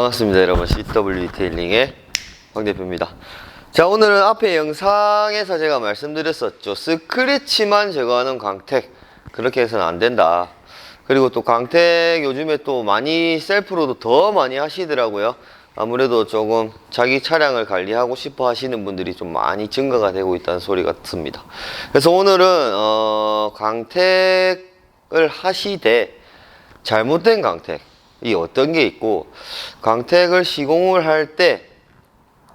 반갑습니다 여러분. CW 리테일링의 황 대표입니다. 자 오늘은 앞에 영상에서 제가 말씀드렸었죠. 스크래치만 제거하는 광택. 그렇게 해서는 안 된다. 그리고 또 광택 요즘에 또 많이 셀프로도 더 많이 하시더라고요. 아무래도 조금 자기 차량을 관리하고 싶어 하시는 분들이 좀 많이 증가가 되고 있다는 소리 같습니다. 그래서 오늘은 어, 광택을 하시되 잘못된 광택 이 어떤 게 있고 광택을 시공을 할 때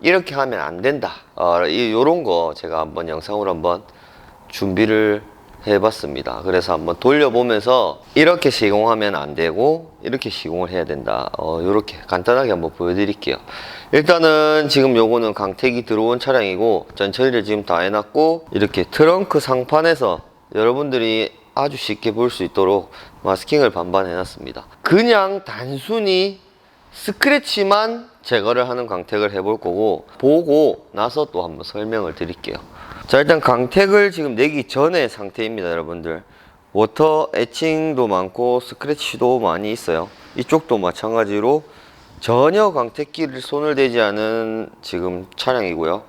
이렇게 하면 안 된다. 어, 이, 요런 거 제가 한번 영상으로 한번 준비를 해봤습니다. 그래서 한번 돌려보면서 이렇게 시공하면 안 되고 이렇게 시공을 해야 된다. 어, 요렇게 간단하게 한번 보여드릴게요. 일단은 지금 요거는 강택이 들어온 차량이고 전 처리를 지금 다 해놨고 이렇게 트렁크 상판에서 여러분들이 아주 쉽게 볼 수 있도록 마스킹을 반반 해 놨습니다. 그냥 단순히 스크래치만 제거를 하는 광택을 해볼 거고 보고 나서 또 한번 설명을 드릴게요. 자 일단 광택을 지금 내기 전의 상태입니다 여러분들. 워터 에칭도 많고 스크래치도 많이 있어요. 이쪽도 마찬가지로 전혀 광택기를 손을 대지 않은 지금 차량이고요.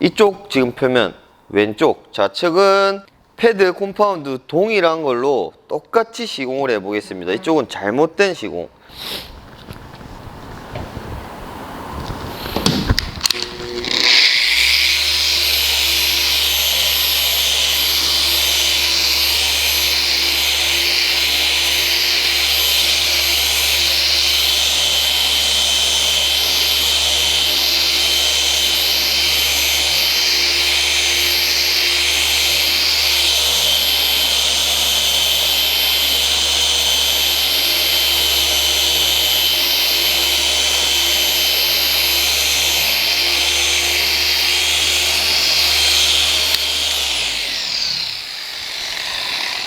이쪽 지금 표면 왼쪽 좌측은 패드 콤파운드 동일한 걸로 똑같이 시공을 해 보겠습니다. 이쪽은 잘못된 시공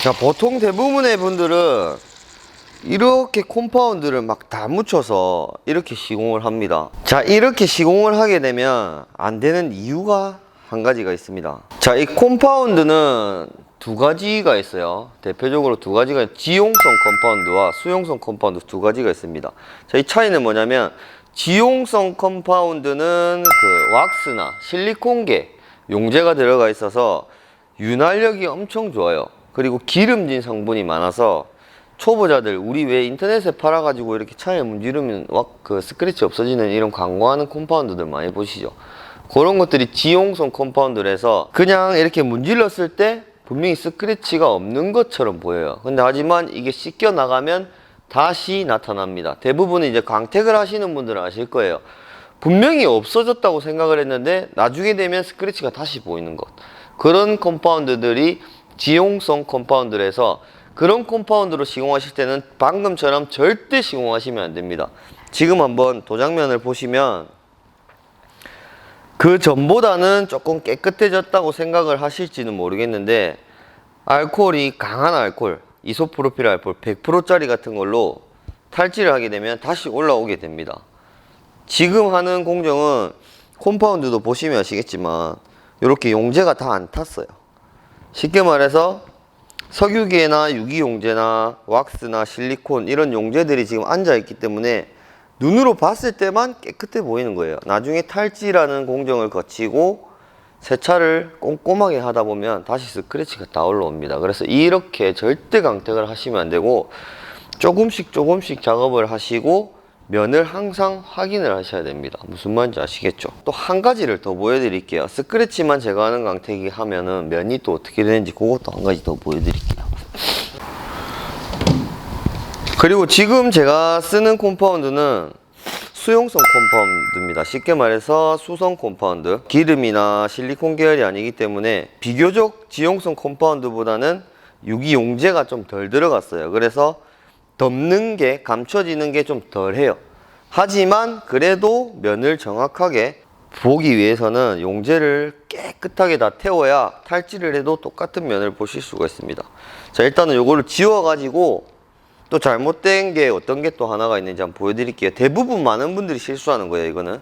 자, 보통 대부분의 분들은 이렇게 콤파운드를 막 다 묻혀서 이렇게 시공을 합니다. 자, 이렇게 시공을 하게 되면 안 되는 이유가 한 가지가 있습니다. 자, 이 콤파운드는 두 가지가 있어요. 대표적으로 두 가지가 지용성 컴파운드와 수용성 컴파운드 두 가지가 있습니다. 자, 이 차이는 뭐냐면 지용성 컴파운드는 그 왁스나 실리콘계 용제가 들어가 있어서 윤활력이 엄청 좋아요. 그리고 기름진 성분이 많아서 초보자들 우리 왜 인터넷에 팔아가지고 이렇게 차에 문지르면 왁그 스크래치 없어지는 이런 광고하는 콤파운드들 많이 보시죠. 그런 것들이 지용성 콤파운드라서 그냥 이렇게 문질렀을 때 분명히 스크래치가 없는 것처럼 보여요. 근데 하지만 이게 씻겨 나가면 다시 나타납니다. 대부분 이제 광택을 하시는 분들은 아실 거예요. 분명히 없어졌다고 생각을 했는데 나중에 되면 스크래치가 다시 보이는 것. 그런 컴파운드들이 지용성 컴파운드라서 그런 컴파운드로 시공하실 때는 방금처럼 절대 시공하시면 안 됩니다. 지금 한번 도장면을 보시면 그 전보다는 조금 깨끗해졌다고 생각을 하실지는 모르겠는데 알코올이 강한 알코올, 이소프로필 알코올 100%짜리 같은 걸로 탈지를 하게 되면 다시 올라오게 됩니다. 지금 하는 공정은 콤파운드도 보시면 아시겠지만 이렇게 용제가 다 안 탔어요. 쉽게 말해서 석유기나 유기용제나 왁스나 실리콘 이런 용제들이 지금 앉아 있기 때문에 눈으로 봤을 때만 깨끗해 보이는 거예요. 나중에 탈지라는 공정을 거치고 세차를 꼼꼼하게 하다 보면 다시 스크래치가 다 올라옵니다. 그래서 이렇게 절대 강택을 하시면 안 되고 조금씩 조금씩 작업을 하시고 면을 항상 확인을 하셔야 됩니다. 무슨 말인지 아시겠죠? 또 한 가지를 더 보여드릴게요. 스크래치만 제거하는 강택이 하면은 면이 또 어떻게 되는지 그것도 한 가지 더 보여드릴게요. 그리고 지금 제가 쓰는 콤파운드는 수용성 콤파운드입니다. 쉽게 말해서 수성 콤파운드. 기름이나 실리콘 계열이 아니기 때문에 비교적 지용성 콤파운드보다는 유기용제가 좀 덜 들어갔어요. 그래서 덮는 게 감춰지는 게 좀 덜해요. 하지만 그래도 면을 정확하게 보기 위해서는 용제를 깨끗하게 다 태워야 탈지를 해도 똑같은 면을 보실 수가 있습니다. 자 일단은 요거를 지워가지고 또 잘못된 게 어떤 게 또 하나가 있는지 한번 보여드릴게요. 대부분 많은 분들이 실수하는 거예요 이거는.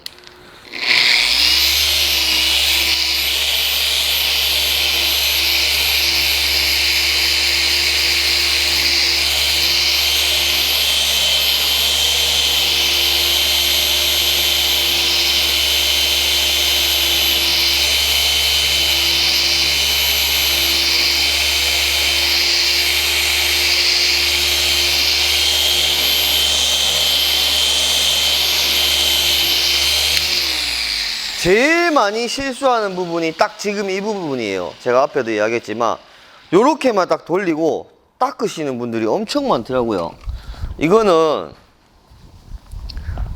제일 많이 실수하는 부분이 딱 지금 이 부분이에요. 제가 앞에도 이야기했지만 요렇게만 딱 돌리고 닦으시는 분들이 엄청 많더라고요. 이거는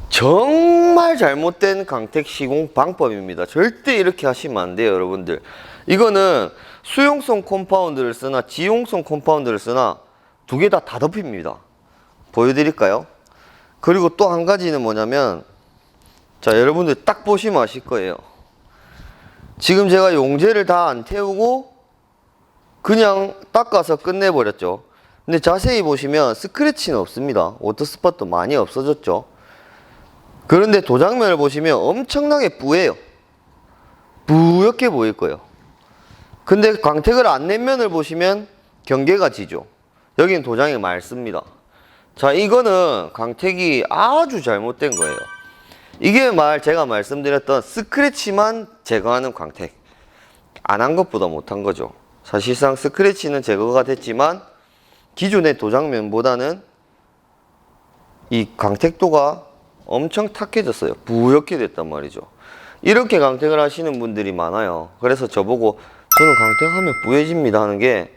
정말 잘못된 강택 시공 방법입니다. 절대 이렇게 하시면 안 돼요, 여러분들. 이거는 수용성 콤파운드를 쓰나 지용성 콤파운드를 쓰나 두개다다 덮입니다. 보여드릴까요? 그리고 또 한 가지는 뭐냐면 자 여러분들 딱 보시면 아실 거예요. 지금 제가 용제를 다 안 태우고 그냥 닦아서 끝내버렸죠. 근데 자세히 보시면 스크래치는 없습니다. 워터스팟도 많이 없어졌죠. 그런데 도장면을 보시면 엄청나게 뿌예요. 뿌옇게 보일 거예요. 근데 광택을 안 낸 면을 보시면 경계가 지죠. 여기는 도장이 맑습니다. 자, 이거는 광택이 아주 잘못된 거예요. 이게 말 제가 말씀드렸던 스크래치만 제거하는 광택. 안 한 것보다 못한 거죠. 사실상 스크래치는 제거가 됐지만 기존의 도장면보다는 이 광택도가 엄청 탁해졌어요. 부옇게 됐단 말이죠. 이렇게 광택을 하시는 분들이 많아요. 그래서 저보고 저는 광택하면 부해집니다 하는 게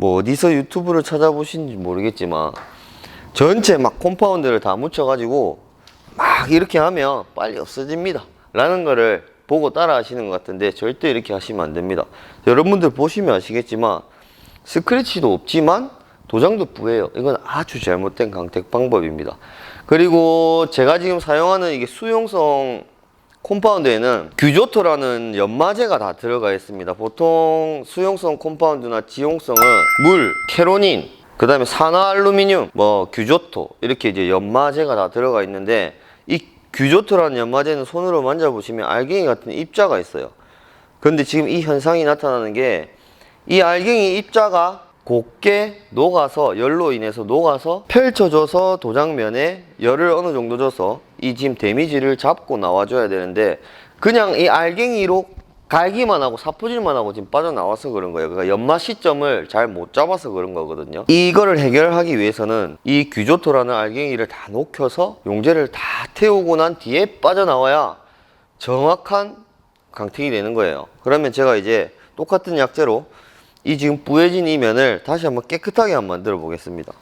뭐 어디서 유튜브를 찾아보신지 모르겠지만 전체 막 콤파운드를 다 묻혀가지고 막 이렇게 하면 빨리 없어집니다. 라는 거를 보고 따라 하시는 것 같은데 절대 이렇게 하시면 안 됩니다. 여러분들 보시면 아시겠지만 스크래치도 없지만 도장도 부해요. 이건 아주 잘못된 강택 방법입니다. 그리고 제가 지금 사용하는 이게 수용성 콤파운드에는 규조토라는 연마제가 다 들어가 있습니다. 보통 수용성 콤파운드나 지용성은 물, 캐로닌, 그 다음에 산화알루미늄, 뭐 규조토 이렇게 이제 연마제가 다 들어가 있는데 이 규조토라는 연마제는 손으로 만져보시면 알갱이 같은 입자가 있어요. 그런데 지금 이 현상이 나타나는 게 이 알갱이 입자가 곱게 녹아서 열로 인해서 녹아서 펼쳐져서 도장면에 열을 어느 정도 줘서 이 지금 데미지를 잡고 나와줘야 되는데 그냥 이 알갱이로 갈기만 하고 사포질만 하고 지금 빠져나와서 그런 거예요. 그러니까 연마 시점을 잘 못 잡아서 그런 거거든요. 이거를 해결하기 위해서는 이 규조토라는 알갱이를 다 녹여서 용제를 다 태우고 난 뒤에 빠져나와야 정확한 강택이 되는 거예요. 그러면 제가 이제 똑같은 약재로 이 지금 뿌해진 이 면을 다시 한번 깨끗하게 한번 만들어 보겠습니다.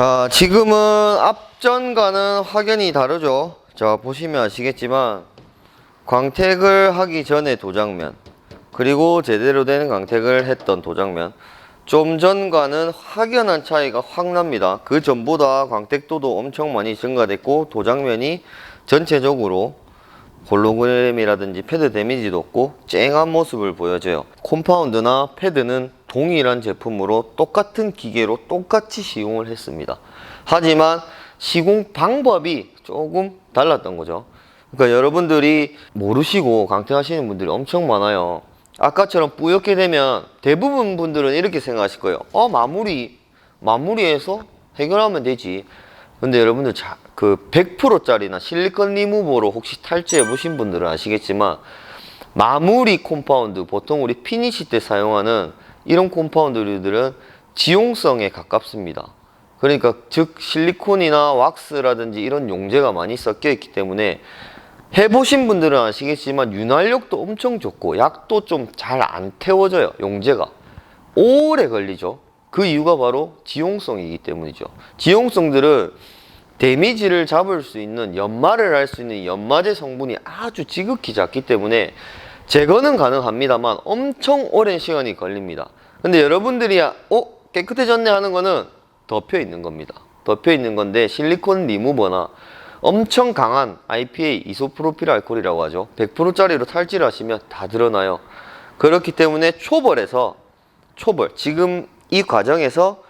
자, 지금은 앞전과는 확연히 다르죠. 자, 보시면 아시겠지만, 광택을 하기 전에 도장면, 그리고 제대로 된 광택을 했던 도장면, 좀 전과는 확연한 차이가 확 납니다. 그 전보다 광택도도 엄청 많이 증가됐고, 도장면이 전체적으로 홀로그램이라든지 패드 데미지도 없고 쨍한 모습을 보여줘요. 콤파운드나 패드는 동일한 제품으로 똑같은 기계로 똑같이 시공을 했습니다. 하지만 시공 방법이 조금 달랐던 거죠. 그러니까 여러분들이 모르시고 강퇴하시는 분들이 엄청 많아요. 아까처럼 뿌옇게 되면 대부분 분들은 이렇게 생각하실 거예요. 어, 마무리, 마무리해서 해결하면 되지. 근데 여러분들 자, 그 100%짜리나 실리콘 리무버로 혹시 탈취해 보신 분들은 아시겠지만 마무리 콤파운드 보통 우리 피니시 때 사용하는 이런 콤파운드들은 지용성에 가깝습니다. 그러니까 즉 실리콘이나 왁스라든지 이런 용제가 많이 섞여 있기 때문에 해보신 분들은 아시겠지만 윤활력도 엄청 좋고 약도 좀 잘 안 태워져요 용제가 오래 걸리죠 그 이유가 바로 지용성이기 때문이죠 지용성들은 데미지를 잡을 수 있는 연마를 할 수 있는 연마제 성분이 아주 지극히 작기 때문에 제거는 가능합니다만 엄청 오랜 시간이 걸립니다 근데 여러분들이 어 깨끗해졌네 하는 거는 덮여 있는 겁니다 덮여 있는 건데 실리콘 리무버나 엄청 강한 IPA 이소프로필 알코올이라고 하죠. 100%짜리로 탈취를 하시면 다 드러나요. 그렇기 때문에 초벌에서 초벌 지금 이 과정에서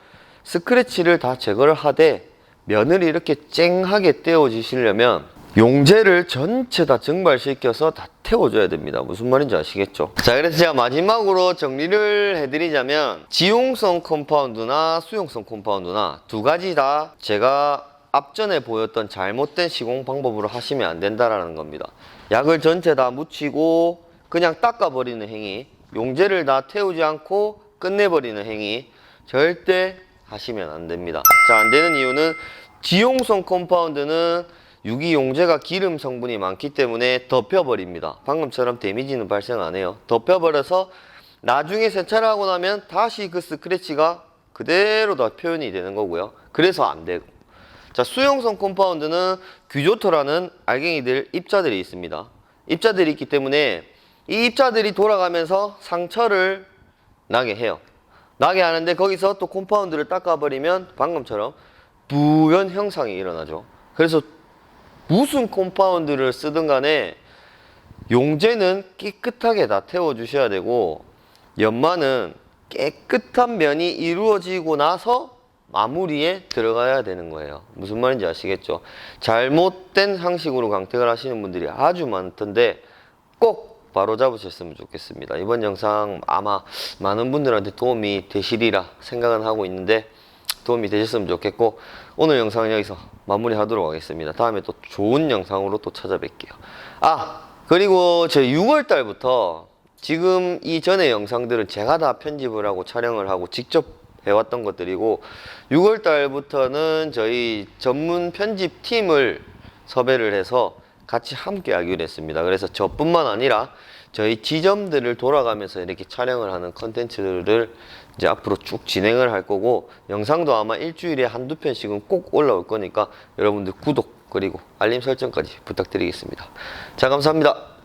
스크래치를 다 제거를 하되 면을 이렇게 쨍하게 떼어주시려면 용제를 전체 다 증발시켜서 다 태워줘야 됩니다. 무슨 말인지 아시겠죠? 자, 그래서 제가 마지막으로 정리를 해드리자면 지용성 컴파운드나 수용성 컴파운드나 두 가지 다 제가 앞전에 보였던 잘못된 시공 방법으로 하시면 안 된다라는 겁니다. 약을 전체 다 묻히고 그냥 닦아버리는 행위, 용제를 다 태우지 않고 끝내버리는 행위 절대 하시면 안 됩니다. 자, 안 되는 이유는 지용성 컴파운드는 유기용제가 기름 성분이 많기 때문에 덮여버립니다. 방금처럼 데미지는 발생 안 해요. 덮여버려서 나중에 세차를 하고 나면 다시 그 스크래치가 그대로 다 표현이 되는 거고요. 그래서 안 되고. 자, 수용성 컴파운드는 규조토라는 알갱이들 입자들이 있습니다. 입자들이 있기 때문에 이 입자들이 돌아가면서 상처를 나게 해요. 나게 하는데 거기서 또 컴파운드를 닦아버리면 방금처럼 부연 형상이 일어나죠. 그래서 무슨 컴파운드를 쓰든 간에 용제는 깨끗하게 다 태워주셔야 되고 연마는 깨끗한 면이 이루어지고 나서 마무리에 들어가야 되는 거예요. 무슨 말인지 아시겠죠? 잘못된 상식으로 강택을 하시는 분들이 아주 많던데 꼭 바로 잡으셨으면 좋겠습니다. 이번 영상 아마 많은 분들한테 도움이 되시리라 생각은 하고 있는데 도움이 되셨으면 좋겠고 오늘 영상은 여기서 마무리하도록 하겠습니다. 다음에 또 좋은 영상으로 또 찾아뵐게요. 아 그리고 저 6월 달부터 지금 이전의 영상들은 제가 다 편집을 하고 촬영을 하고 직접 해왔던 것들이고 6월 달부터는 저희 전문 편집 팀을 섭외를 해서 같이 함께 하기로 했습니다. 그래서 저뿐만 아니라 저희 지점들을 돌아가면서 이렇게 촬영을 하는 컨텐츠를 이제 앞으로 쭉 진행을 할 거고 영상도 아마 일주일에 한두 편씩은 꼭 올라올 거니까 여러분들 구독 그리고 알림 설정까지 부탁드리겠습니다. 자, 감사합니다.